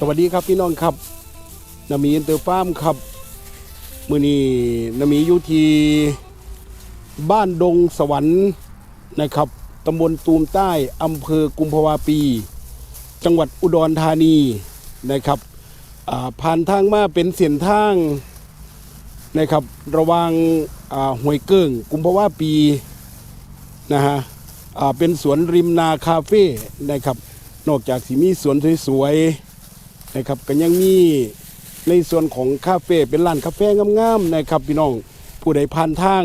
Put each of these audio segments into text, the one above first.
สวัสดีครับพี่น้องครับนามีอินเตอร์ฟาร์มครับมือนี้นามีอยู่ที่บ้านดงสวรรค์นะครับตำบลตูมใต้อำเภอกุมภาวาปี จังหวัดอุดรธานีนะครับผ่านทางมาเป็นเส้นทางนะครับระว่างอ่าห้วยเกิ้งกุมภาวาปีนะฮะเป็นสวนริมนาคาเฟ่นะครับนอกจากสีมีสวนสวยๆ นะครับก็ยังมีในส่วนของคาเฟ่เป็นร้านกาแฟงามๆนะครับพี่น้องผู้ใดผ่านทาง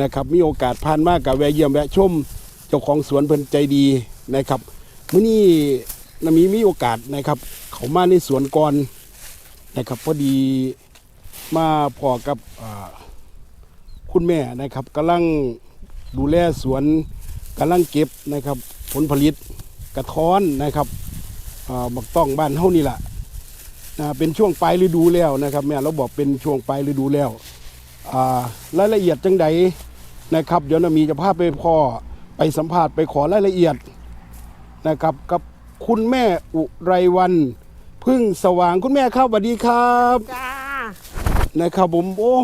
นะครับมีโอกาสผ่านมากกับแวะเยี่ยมแวะชมเจ้าของสวนเพิ่นใจดีนะครับมื้อนี้นมีมีโอกาสนะครับ เขามาในสวนก่อนนะครับพอดีมาพอกับคุณแม่นะครับกำลังดูแลสวนกำลังเก็บนะครับ ผลผลิตกระท้อนนะครับ บักต้องบ้านเฮานี่แหละนะเป็นช่วงปลายฤดูแล้วนะครับแม่เราบอกเป็นช่วงปลายฤดูแล้วอ่ารายละเอียดจังใดนะครับ เดี๋ยวนามีจะพาไปพ่อไปสัมภาษณ์ไปขอรายละเอียดนะครับกับคุณแม่อุไรวันพึ่งสว่างคุณแม่ครับสวัสดีครับจ้านะครับผมโอ้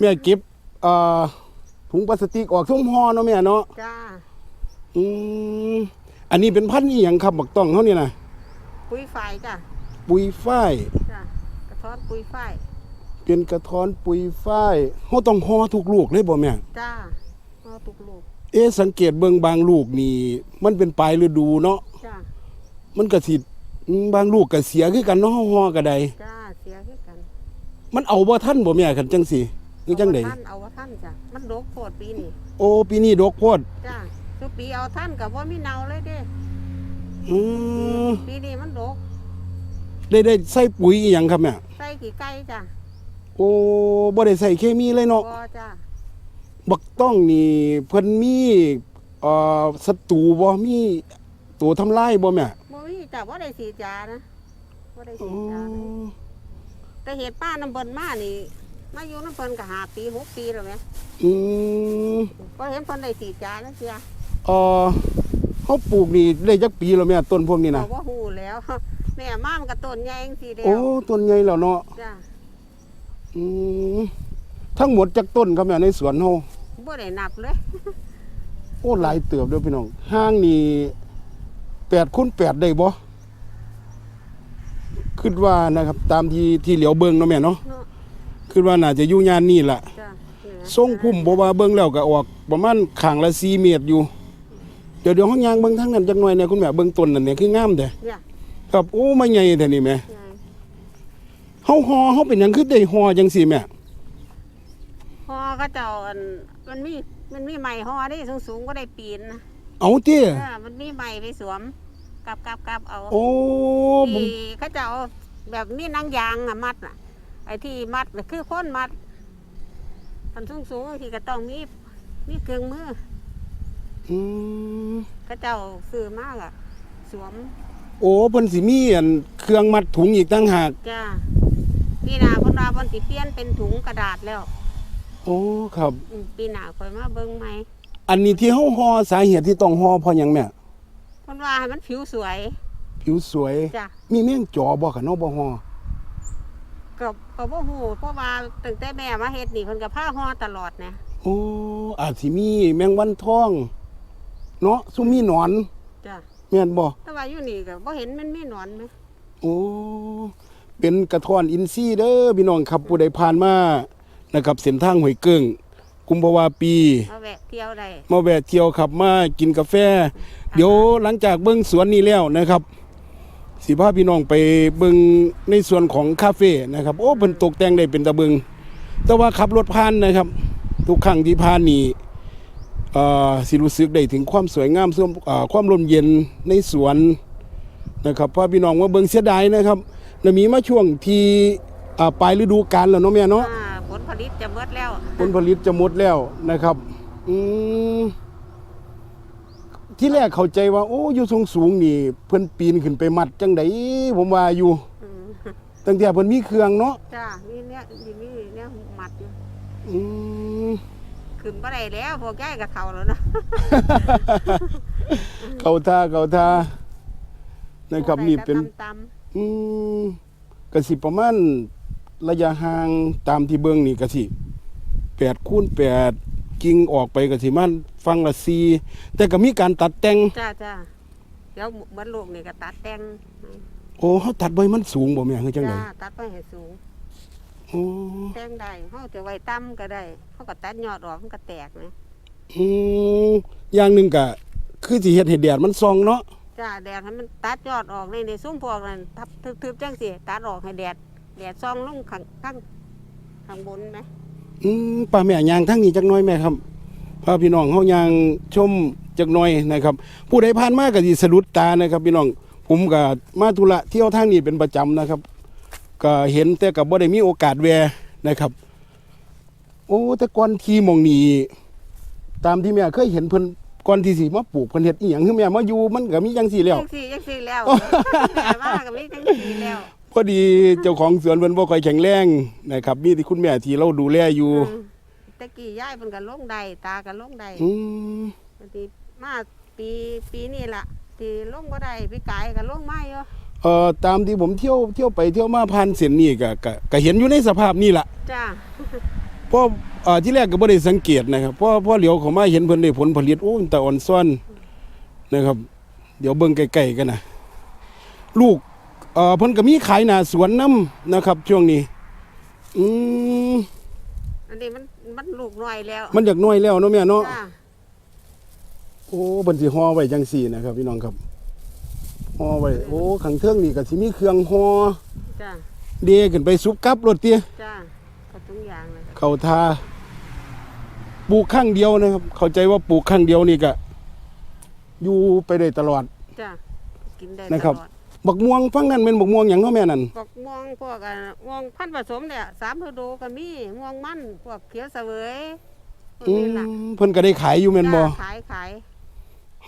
แม่เก็บอ่าถุงพลาสติกออกทุ่งห่อเนาะแม่เนาะจ้าอืม อันนี้เป็นพันธุ์อีหยังครับบักต้องเขาเนี่ยนะปุ้ยไฟจ้าปุยฝ้าย จ้ากระท้อนปุ้ยไฟเป็นกระท้อนปุยฝ้ายเขาต้องห่อทุกลูกเลยบ่แม่จ้าเอาตุกลูกเอ๊ะสังเกตเบิ่งบางลูกนี่ มันเป็นปลายฤดูเนาะจ้ามันก็สิอืมบางลูกก็เสียคือกันเนาะห่อก็ได้จ้าเสียคือกันมันเอาบ่ทันบ่แม่คันจังสิคือจังได๋เอาว่าท่านเอาว่าท่านจ้ะมันดกโพดปีนี้โอ้ปีนี้ดกโพดจ้าทุก ปีเอาท่านกับว่ามีเนาเลยเด้อืมปีนี้มันดกได้ได้ใส่ปุ๋ยอีหยังครับแม่ใส่กี่ไก่จ้าโอ้บ่ได้ใส่เคมีเลยเนาะบ่จ้าบักต้องนี่เพิ่นมีเอ่อศัตรูบ่มีตัวทำลายบ่แม่บ่มีจ้าว่าได้สีดยานะว่าได้อ๋สีดยาเลยอแต่เหตุป้าน้ำเบิ่นมานี่มาอยู่น้ำเบิ่นก็หาปีหกปีแล้วไหมอืม ก็เห็นเพิ่นได้สีดยาแล้วเสีย เอ่อเฮาปลูกนี่ได้จักปีแล้วแม่ต้นพวกนี้บนะอกว่าหูแล้ว แม่มามันก็ต้นใหญ่จังซี่เดียโอ้วต้นใหญ่แล้วเนาะจ้าอืมทั้งหมดจักต้นครับแม่ในสวนเฮาบ่ได้นับเลย โอ้หลายเติบเด้อพี่น้องห้างนี่8คูณ8ได้บ่คิดว่านะครับ ตามที่ที่เหลียวเบิ่งเนาะแม่เนาะเนาะคิดว่าน่าจะอยู่ย่านนี่ล่ะจ้าเนี่ยทรงพุ่มบ่ว่าเบิ่งแล้วก็ออกประมาณข้างละ4เมตรอยู่ เดี๋ยวเดี๋ยวเฮายางเบิ่งทางนั้นจักหน่อยเนี่ยคุณแม่เบิ่งต้นนั่นเนี่ยคืองามแท้เนี่ยครับโอ้มาใหญ่แท้นี่แม่ไงเฮาฮอเฮาเป็นหยังคือได้ฮอจังซี่แม่ฮอก็เจ้าอันมันมีมันมีใหม่ฮอได้สูงสูงๆก็ได้ปีนนะเอาติเออมันมีใหม่ไปสวมกลับกลับกลับเอาโอ้ผมที่เขาเจ้าเอาแบบมีหนังยางอะมัดน่ะไอ้ที่มัดน่ะคือคนมัดอันสูงสูงๆที่ก็ต้องมีมีเครื่องมือ อืมเขาเจ้าซื้อมากอะสวมโอ้เพิ่นสิมีอันเครื่องมัดถุงอีกต่างหากจ้าปีหน้าเพนว่าเพนสิเปลี่ยนเป็นถุงกระดาษแล้วโอ้ครับ อืมปีหน้าค่อยมาเบิ่งใหม่อันนี้ที่เฮาฮอสาเหตุที่ต้องฮอเพราะหยังแม่เพนว่าให้มันผิวสวยผิวสวย จ้ะมีแมงจอบ่คะเนาะบ่ฮอกับกับบ่ฮู้เพราะว่าตั้งแต่แม่มาเฮ็ดนี่เพิ่นก็พาฮ้อตลอดนะโอ้อาจสิมีแมงวันทอง เนาะซุมมีหนอนจ้ะแม่นบ่แต่ว่าอยู่นี่ก็บ่เห็นมันมีหนอนไหมโอ้เป็นกระท้อนอินทรีย์เด้อพี่น้องครับผู้ใดผ่านมานะครับเส้นทางห้วยเกิ้งกุมภาวาปี มาแวะเที่ยวได้มาแวะเที่ยวขับมากินกาแฟ เดี๋ยวหลังจากเบิ้งสวนนี้แล้วนะครับสิพาพี่น้องไปเบิ้งในส่วนของคาเฟ่นะครับ โอ้เป็นตกแต่งได้เป็นตะเบิงแต่ว่าขับรถผ่านนะครับ ทุกครั้งที่ผ่านนี่เอ่อ สิรู้สึกได้ถึงความสวยงามส่วนเอ่อความลมเย็นในสวนนะครับพาพี่น้องมาเบิ้งเสียดายนะครับแล้วมีมาช่วงที่อ่าปลายฤดูกาลแล้วเนาะแม่เนาะอ่าผลผลิตจะหมดแล้ว ผลผลิตจะหมดแล้วนะครับอืมที่แรกเข้าใจว่าโอ้อยู่สูงสูงๆนี่ เพิ่นปีนขึ้นไปมัดจังไดผมว่าอยู่อืมตั้งแต่เพิ่นมีเครื่องเนาะจ้ามีเนี่ยมีมีเนี่ยมัดอยู่อืม ขึ้นบ่ได้แล้วพวกยายก็เฒ่าแล้วนะเข้าท่าเข้าท่านะครับนี่เป็น ตำอือืมก็สิประมาณระยะห่างตามที่เบิ่งนี่ก็สิ8คูณ8กิ่งออกไปก็สิมันฟังละ4แต่ก็มีการตัดแต่งจ้าจ้าเดี๋ยวเหมือนลูกนี่ก็ตัดแต่งโอ้เฮาตัดไว้มันสูงบ่แม่คือจังได๋จ้าตัดไปให้สูง โอ้แต่งได้เฮาจะไว้ต่ำก็ได้เฮาก็ตัดยอดออกมันก็แตกนะอืมอย่างหนึงก็คือสิเฮ็ดให้แดดมันส่องเนาะจ้าแดดให้มันตัดยอดออกในในซุ้มพวกนั้นทับทึบๆจังสิตัดออกให้แดดแดดส่องลงข้างข้างข้างบนไหมอืมป้าแม่ย่างทั้งนี้จักหน่อยแม่ครับพาพี่น้องเฮาย่างชมจักหน่อยนะครับ ผู้ใดผ่านมาก็สิสะดุดตานะครับ พี่น้องผมก็มาธุระเที่ยวทางนี้เป็นประจำนะครับ ก็เห็นแต่ก็บ่ได้มีโอกาสแวะนะครับ โอ้แต่ก่อนที่หมองนี้ตามที่แม่เคยเห็นเพิ่นก่อนที่สิมาปลูกเพิ่นเฮ็ดอีหยังคือแม่มาอยู่มันก็มีจังซี่แล้ว จังสี่จังสี่แล้วแม่ว่าก็มีจังสี่แล้วพอดีเจ้าของสวนเพิ่นบ่ค่อยแข็งแรงนะครับ มีที่คุณแม่ที่เราดูแลอยู่อืมตะกี้ยายเพิ่นก็ลงได้ตาก็ลงได้อืมบางทีมาปีปีนี้ล่ะที่ลงบ่ได้พี่กายก็ลงมาอยู่ เอ่อตามที่ผมเที่ยวเที่ยวไปเที่ยวมาผ่านเส้นนี้ก็ก็ก็เห็นอยู่ในสภาพนี้ล่ะจ้าเพราะเอ่อที่แรกก็บ่ได้สังเกตนะครับเพราะเพราะเหลียวเข้ามาเห็นเพิ่นได้ผลผลิตโอ้ยแต่อ่อนซ่อนนะครับ เดี๋ยวเบิ่งใกล้ๆกันนะลูกเอ่อเพิ่นก็มีขายหน้าสวนนํนะครับ ช่วงนี้ อืมอันนี้มันมันลูกน้อยแล้วมันอยากน้อยแล้วเนาะแม่เนาะจ้า โอ้เพิ่นสิห่อไว้จังซี่นะครับ พี่น้องครับ ห่อไว้โอ้ข้างเทิงนี่ก็สิมีเครื่องห่อจ้าเดขึ้นไปซุปกับรถเตี้ยจ้าก็ทุกอย่างเลยเขาทาปลูกข้างเดียวนะครับ เข้าใจว่าปลูกข้างเดียวนี่ก็อยู่ไปได้ตลอดจ้ากินได้นะครับตลอดบักม่วงฟังนั่นเป็นบักม่วงอย่างเนาะแม่นั่น พวกม่วงพวกอะม่วงพันธุ์ผสมเนี่ยสามฤดูก็มีม่วงมันพวกเขียวเสวยพวกอืนี้ล่ะมเพิ่นก็ได้ขายอยู่แม่นบ่จ้าขายขาย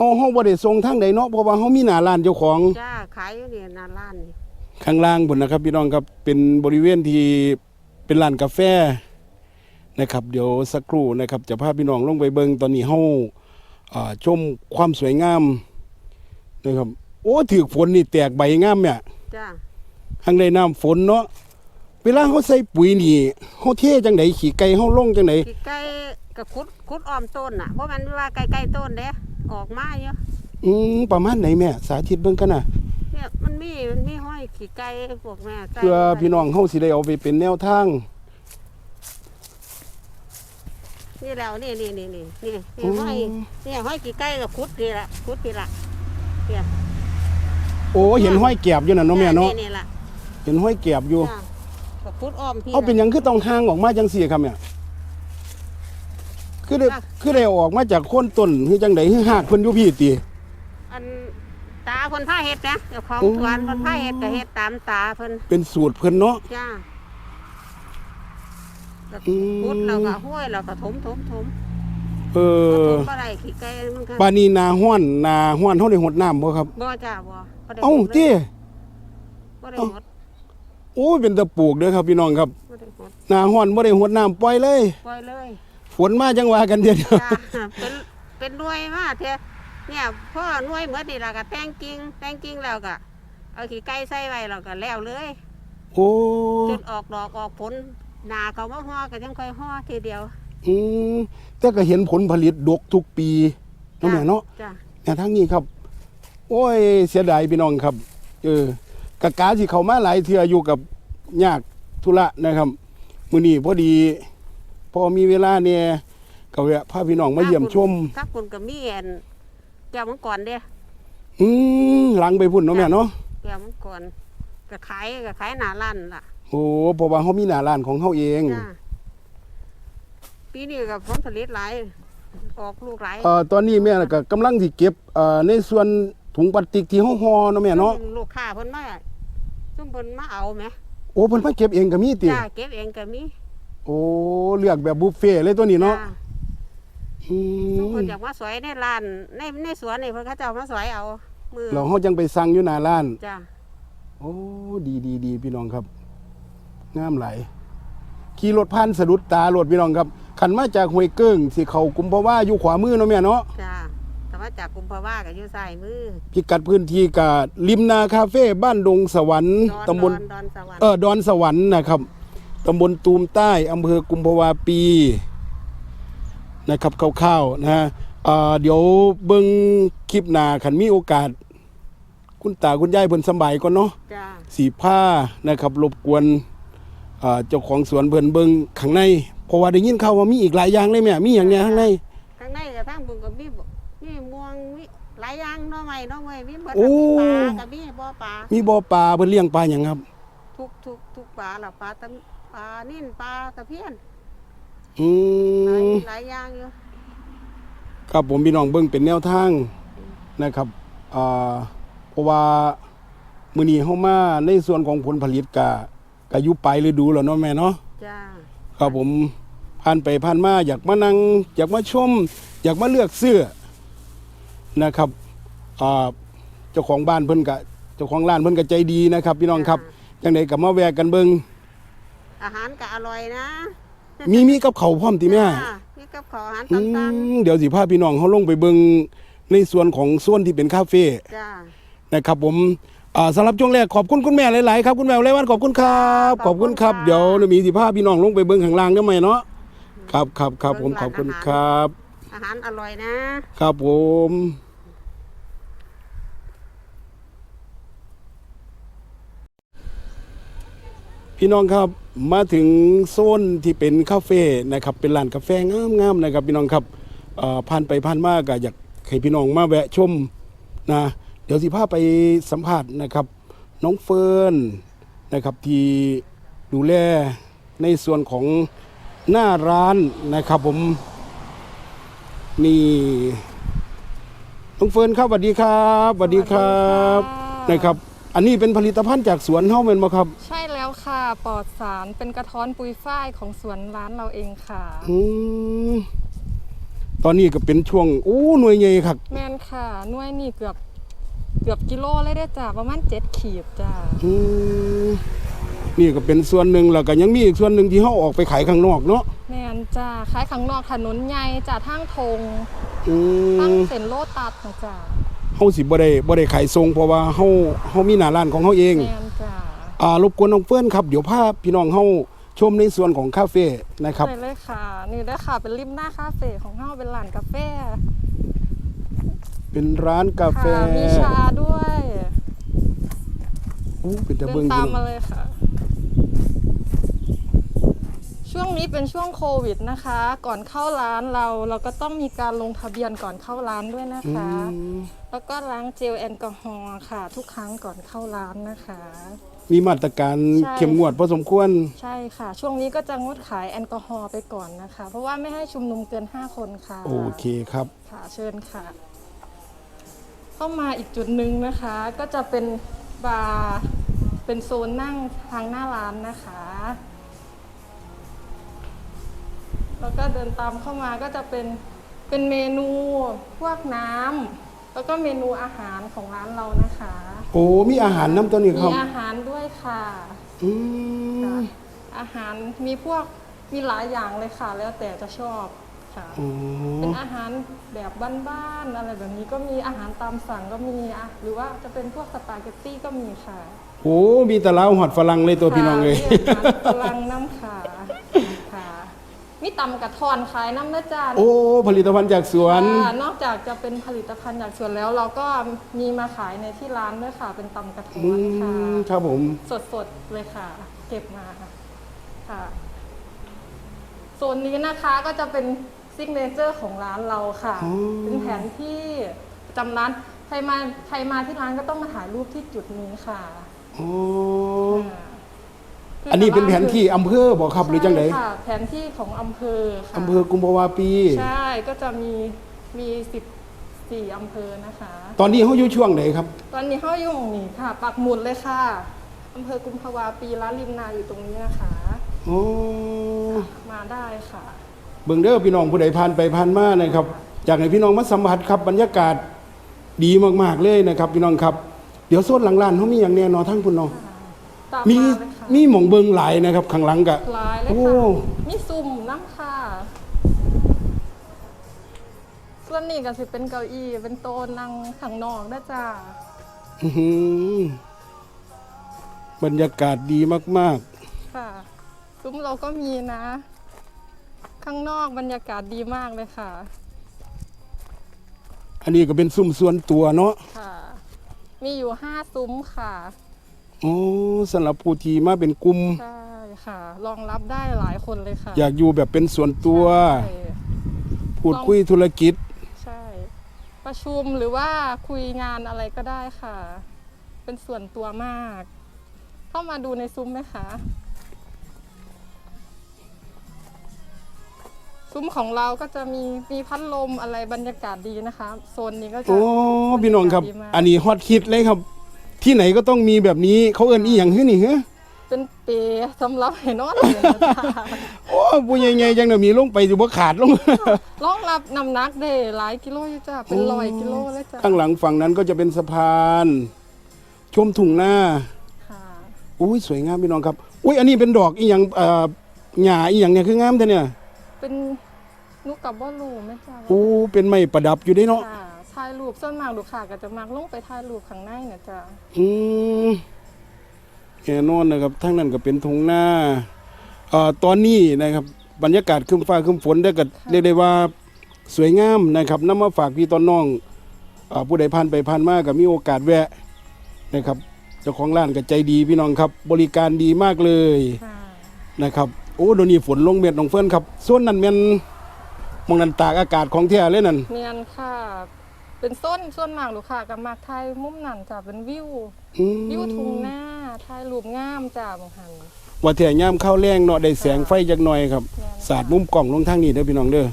เฮาเฮาบ่ได้ส่งทางใดเนาะเพราะว่าเฮามีหน้าร้านเจ้าของ จ้าขายอยู่นี่หนาร้านนี่ข้างล่างพุ่นนะครับพี่น้องครับเป็นบริเวณที่เป็นร้านกาแฟนะครับ เดี๋ยวสักครู่นะครับจะพาพี่น้องลงไปเบิ่งตอนนี้เฮาอ่าชมความสวยงามนะครับโอ้ถือฝนนี่แตกใบงามเนี่ยจ้าข้างในน้ำฝนเนาะเวลาเขาใส่ปุ๋ยนี่เขาเทจังไดขี่ไก่เขาลงจังได ขี้ไก่ก็ขุดขุดอ้อมต้นน่ะเพราะมันว่าใกล้ๆต้นเด้ ออกมาอยู่อืมประมาณไหนแม่ สาธิตเบิ่งกันน่ะเนี่ยมันมีมันมีห้อยขี้ไก่พวกแม่ใส่เพื่อพี่น้องเฮาสิได้เอาไปเป็นแนวทาง นี่แล้วนี่นี่นี่นี่นี่อืนี่ห้อยมนี่ห้อยขี้ไก่ก็ขุดทีละขุดทีละเนี่ยโอ้เห็นห้อยแกบอยู่น่ะเนาะแม่เนาะนี่ล่ะเห็นห้อยแกบอยู่ จ้ะก็ขุดอ้อมพี่เอาเป็นหยังคือต้องห่างออกมาจังซี่ครับเนี่ย คือได้คือได้เอาออกมาจากโคนต้นคือจังไดคือหากเพิ่นอยู่พี่ติ อันตาเพิ่นพาเฮ็ดนะเจ้าของโอ้สวนเพิ่นพาเฮ็ดก็เฮ็ดตามตาเพิ่นเป็นสูตรเพิ่นเนาะจ้าแล้วอืมขุดแล้วก็ห้วยแล้วก็ถมถมถมเอถอมบ่ได้ขี้ไก่มันก็ปานนี้นาห้อนนาห้อนเฮาได้หดน้ำบ่ครับ บ่จ้าบ่บ่ได้เอ้าหมดลยติบ่ได้หมดโอ้ยเป็นตะปลูกเด้อครับพี่น้องครับบ่ได้หมดหนาห้อนบ่ได้หดน้ำปล่อยเลย ปล่อยเลย ฝนมาจังว่ากันเดียวจ้าเป็นเป็นหน่วยมาเถอะเนี่ยพ่อหน่วยหมดนี่ล่ะก็แต่งกิ่งแต่งกิ่งแล้วก็เอาขี้ไก่ใส่ไว้แล้วก็แล้วเลยโอ้จนออกดอกออกผลหนาเขามาห่อก็ยังค่อยห่อทีเดียวอืมแต่ก็เห็นผลผลิตดกทุกปีเนาะแม่เนาะ จ้าแต่ทางนี้ครับ โอ้ย เสียดายพี่น้องครับ เออกะกาสิเข้ามาหลายเทื่ออยู่กับยากธุระนะครับ มื้อนี้พอดี พอมีเวลาเนี่ยก็แวะพาพี่น้องมาเยี่ยมชมถ้าคุณก็มีอันแก้วมังกรเด้อืมหลังไปพุ่นเนาะแม่เนาะแก้วมังกรก็ขายก็ขายหนาร้านล่ะโอ้เพราะว่าเฮามีหน้าร้านของเฮาเองจ้าปีนี้ก็ผลผลิตหลายออกลูกหลายเอ่อตอนนี้แม่ก็กำลังสิเก็บเอ่อในส่วนถุงพลาสติกที่เฮาห่อเนาะแม่เนาะลูกค้าเพิ่นมาซุ่มเพิ่นมาเอาไหมโอ้เพิ่นมาเก็บเองก็มีติจ้าเก็บเองก็มีโอ้เลือกแบบบุฟเฟ่ต์เลยตัวนี้เนาะจ้อืซุ่มมเพิ่นอยากมาสวยในร้านในในสวนนี่เพิ่นเขาเจ้ามาสวยเอา มือเราเฮาจังไปสั่งอยู่หน้าร้าน จ้าโอ้ดีดีดีพี่น้องครับงามไหลายขี่รถผ่านสะดุดตารถพี่น้องครับขันมาจากห้วยเกิ้งสิเขากุมภาวะอยู่ขวามือเนาะแม่เนาะจ้าแต่ว่าจากกุมภาวะกับอยู่ซ้ายมือพิกัดพื้นที่กับริมนาคาเฟ่บ้านดงสวรรค์ดอนตำบลดอนดอนสวรรค์เออดอนสวรรค์นะครับ ตำบลตูมใต้อำเภอกุมภาวาปีนะครับคร่าวๆนะฮะอ่าเดี๋ยวเบิ่งคลิปหน้าคันมีโอกาส คุณตาคุณยายเพิ่นสำบายก่อนเนาะจ้าสีผ้านะครับรบกวนอ่าเจ้าของสวนเพิ่นเบิ่งข้างในเพราะว่าได้ยินข่าวว่ามีอีกหลายอย่างเลยแม่มีอย่างเนี้ยข้างในข้างในกับทางบุญกับมีบ่มีม่วงมีหลายอย่างหน้อไม้หน้อไม้มีเบิดโอ้มีปลากับมีบ่อปลามีบ่อปลาเพิ่นเลี้ยงปลาหยังครับ ทุกทุกทุกปลาละปลาตะ ปลานิ่นปลาตะเพียนอืหลายมหลายอย่างอยู่ครับผมพี่น้องเบิ่งเป็นแนวทางนะครับอ่าเพราะว่ามื้อนี้เฮามาในส่วนของผลผลิตกะกะอยู่ปลายฤดูแล้วเนาะแม่เนาะ จ้าครับผมผ่านไปผ่านมาอยากมานั่งอยากมาชม อยากมาเลือกเสื้อนะครับอ่าเจ้าของบ้านเพิ่นกะเจ้าของร้านเพิ่นก็ใจดีนะครับ พี่น้องครับจังไดก็มาแวะกันเบิ่ง อาหารก็อร่อยนะมีมีกับเขาวพร้อมติแม่จ้ามีกับขออาหารอืต่างมเดี๋ยวสิพาพี่น้องเฮาลงไปเบิ่งในส่วนของส่วนที่เป็นคาเฟ่ๆจ้า นะครับผมอ่าสำหรับช่วงแรกขอบคุณคุณแม่หลายๆครับคุณแม่ไรวันขอบคุณครับขอบคุณครับเดี๋ยวเรามีสิภาพพี่น้องลงไปเบิ้งข้างล่างได้ไหมเนาะครับครับครับผมขอบคุณครับ อาหารอร่อยนะ ครับผม พี่น้องครับมาถึงโซนที่เป็นคาเฟ่นะครับเป็นร้านกาแฟงามๆนะครับ พี่น้องครับเอ่อผ่านไปผ่านมาก็อยากให้พี่น้องมาแวะชมนะเดี๋ยวสิพาไปสัมภาษณ์นะครับ น้องเฟิร์นนะครับที่ดูแลในส่วนของหน้าร้านนะครับผมนี่น้องเฟิร์นครับสวัสดีครับสวัสดีครับสวัสดีค่ะนะครับ อันนี้เป็นผลิตภัณฑ์จากสวนเฮ้าแม่นบ่ครับ ใช่แล้วค่ะปลอดสารเป็นกระท้อนปุยฝ้ายของสวนร้านเราเองค่ะ อืมตอนนี้ก็เป็นช่วงโอ้หน่วยใหญ่ครับแมนค่ะหน่วยนี่เกือบเกือบกิโลเลยได้อจ้ะประมาณเจ็ดขีดจ้ะอืมนี่ก็เป็นส่วนหนึ่งแล้วก็ยังมีอีกส่วนหนึ่งที่เฮาออกไปขายข้างนอกเนาะแมนจ้ะขายข้างนอกถนนใหญ่จ้ะทางธงอืทางมเส้นโลตัสนะจ้ะเฮาสิบ่ได้บ่ได้ขายทรงเพราะว่าเฮาเฮามีหน้าร้านของเฮาเองแมนจ้ะอ่ารบกวนน้องเฟิร์นครับเดี๋ยวพาพี่น้องเฮาชมในส่วนของคาเฟ่นะครับใช่เลยค่ะ นี่ได้อค่ะ เป็นริมหน้าคาเฟ่ของเฮาเป็นร้านกาแฟเป็นร้านกาแฟค่ะมีชาด้วยโอ้เป็นตะเดิเบินงตามดีมาเลยค่ะ ช่วงนี้เป็นช่วงโควิดนะคะ ก่อนเข้าร้านเราเราก็ต้องมีการลงทะเบียนก่อนเข้าร้านด้วยนะอืคะมแล้วก็ล้างเจลแอลกอฮอล์ค่ะ ทุกครั้งก่อนเข้าร้านนะคะ มีมาตรการใช่เข้มงวดพอสมควร ใช่ค่ะ ช่วงนี้ก็จะงดขายแอลกอฮอล์ไปก่อนนะคะ เพราะว่าไม่ให้ชุมนุมเกิน 5 คนค่ะ โอเคครับ ค่ะเชิญค่ะ เข้ามาอีกจุดหนึ่งนะคะ ก็จะเป็นบาร์เป็นโซนนั่งทางหน้าร้านนะคะ แล้วก็เดินตามเข้ามาก็จะเป็นเป็นเมนูพวกน้ำแล้วก็เมนูอาหารของร้านเรานะคะโอ้มีอาหารน้ำตัวนี้คมีรับอาหารด้วยค่ะอืมอาหารมีพวกมีหลายอย่างเลยค่ะ แล้วแต่จะชอบค่ะอ๋อเป็นอาหารแบบบ้านๆอะไรแบบนี้ก็มีอาหารตามสั่งก็มีอะหรือว่าจะเป็นพวกสปาเกตตี้ก็มีค่ะโอ้มีแต่ลาวหอดฝรั่งเลยตัวพี่น้องเลยค่ะมีอาหารพลังน้ำขาค่ะ มีตำกระทอนขายน้ำเนื้อจานโอ้ ผลิตภัณฑ์จากสวน ค่ะนอกจากจะเป็นผลิตภัณฑ์จากสวนแล้ว เราก็มีมาขายในที่ร้านด้วยค่ะ เป็นตำกระทอือนค่ะมครับผม สดๆเลยค่ะ เก็บมาค่ะโซนนี้นะคะก็จะเป็นซิกเนเจอร์ของร้านเราค่ะ อ๋อ เป็นแผนที่ประจำร้านใครมาใครมาที่ร้านก็ต้องมาถ่ายรูปที่จุดนี้ค่ะอ๋อค่ะ อันนี้เป็นแผนที่อำเภอบอกครับหรือจังไดใช่ค่ะแผนที่ของอำเภอค่ะอำเภอกุมภาวาปี ใช่ก็จะมีมีสิบสี่อำเภอนะคะ ตอนนี้เขาอยู่ช่วงไหนครับ ตอนนี้เขาอยู่ตรงนี้ค่ะ ปักหมุดเลยค่ะอำเภอกุมภาวาปีร้านริมนาอยู่ตรงนี้นะคะอ๋อมาได้ค่ะ เบิ่งเด้อพี่น้องผู้ใดผ่านไปผ่านมานะครับอยากให้พี่น้องมาสัมผัสครับบรรยากาศดีมากๆเลยนะครับ พี่น้องครับ เดี๋ยวโซนหลังร้านเขามีอย่างแน่นอนทั้งคุณน้อง ตามมีมาเลยค่ะมีหม่องเบิงหลายนะครับข้างหลังกะ หลายเลยโอ้ ค่ะมีซุ่มน้ำค่ะสส่วนนี้ก็สิเป็นเก้าอี้เป็นโต๊ะนั่งข้างนอกได้อจ้าอื้อหือบรรยากาศดีมากค่ะซุ้มเราก็มีนะ ข้างนอกบรรยากาศดีมากเลยค่ะ ๆ อันนี้ก็เป็นซุ้มส่วนตัวเนาะค่ะ มีอยู่ห้าซุ้มค่ะ อ๋อสำหรับผู้ที่มาเป็นกลุ่มใช่ค่ะรองรับได้หลายคนเลยค่ะอยากอยู่แบบเป็นส่วนตัว ใช่พูดคุยธุรกิจ ใช่ ประชุมหรือว่าคุยงานอะไรก็ได้ค่ะ เป็นส่วนตัวมาก เข้ามาดูในซุ้มไหมคะซุ้มของเราก็จะมีมีพัดลมอะไรบรรยากาศดีนะคะ โซนนี้ก็จะโอ้ พี่น้องครับ บยากาศดีมาก อันนี้ฮอตฮิตเลยครับ ที่ไหนก็ต้องมีแบบนี้เขาเอิ้นอีหยังคือนี่ฮะเป็นเปรสำหรับให้นอนเลยนะจ๊ะโอ้ผู้ใหญ่ๆจังน่ะมีลงไปอยู่บ่ขาดลง รองรับน้ำหนักได้หลายกิโลอยู่จ้ะเป็นร้อยกิโลเลยจ้ะข้างหลังฝั่งนั้นก็จะเป็นสะพาน ชมทุ่งนาค่ะอุ้ยสวยงามพี่น้องครับอุ้ยอันนี้เป็นดอกอีหยังเอ่อหญ้าอีหยังเนี่ยคืองามแท้เนี่ยเป็นนุกกับบ่รูไหมจ้ะโอ้เป็นไม้ประดับอยู่เด้เนาะค่ะ ถ่ายรูปส่วนมากลูกค้าก็จะมักลงไปถ่ายรูปข้างในเนี่ยจ้ะอืมแน่นอนนะครับทั้งนั้นก็เป็นทุ่งนาเอ่อตอนนี้นะครับบรรยากาศครึ้มฟ้าครึ้มฝนได้ก็เรียกได้ว่าสวยงามนะครับนำมาฝากพี่ตอนน้องเอ่อผู้ใดผ่านไปผ่านมาก็มีโอกาสแวะนะครับเจ้าของร้านก็ใจดีพี่น้องครับ บริการดีมากเลยค่ะนะครับโอ้เดี๋ยวนี้ฝนลงเม็ดน้องเฟิร์นครับส่วนนั้นแม่นหมองนันตากอากาศของแท้เลยนั่นเนียนค่ะ เป็นส้นส่วนมากลูกค้าก็มักถ่ายมุมนั่นจ้ะเป็นวิวอืมวิวทุ่งนาถ่ายรูปงามจ้ะบางหัน ว่าแต่ยามเข้าแรงเนาะได้แสงไฟจักหน่อยครับแม่น สาดมุมกล่องลงทางนี้เด้อพี่น้องเด้อ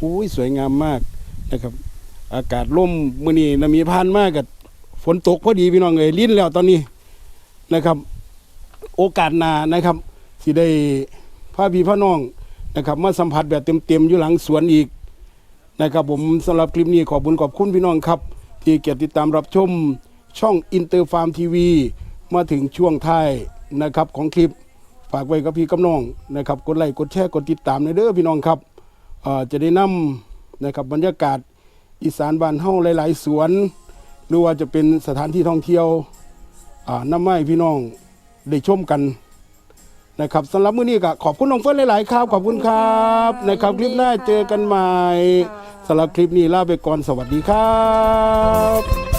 อุ้ยสวยงามมากนะครับ อากาศร่มมื้อนี้นะมีพานมากกับฝนตกพอดีพี่น้องเอ้ยลิ้นแล้วตอนนี้นะครับ โอกาสหน้านะครับสิได้พาพี่พ่อน้องนะครับ มาสัมผัสแบบเต็มๆอยู่หลังสวนอีก นะครับผมสำหรับคลิปนี้ขอบคุญขอบคุณพี่น้องครับ ที่เกียรติดตามรับชมช่องอินเตอร์ฟาร์มทีวีมาถึงช่วงท้ายนะครับของคลิปฝากไว้กับพี่กับน้องนะครับกดไลค์กดแชร์กดติดตามในเด้อพี่น้องครับจะได้นำนะครับบรรยากาศอีสานบ้านเฮาหลาย ๆ สวน หรือว่าจะเป็นสถานที่ท่องเที่ยวอ่านำมาให้พี่น้องได้ชมกัน นะครับสำหรับมื้อนี้ก็ขอบคุณน้องเฟิร์นหลาย ๆ ครับ ขอบคุณครับนะครับคลิปหน้าเจอกันใหม่สำหรับคลิปนี้ลาไปก่อนสวัสดีครับ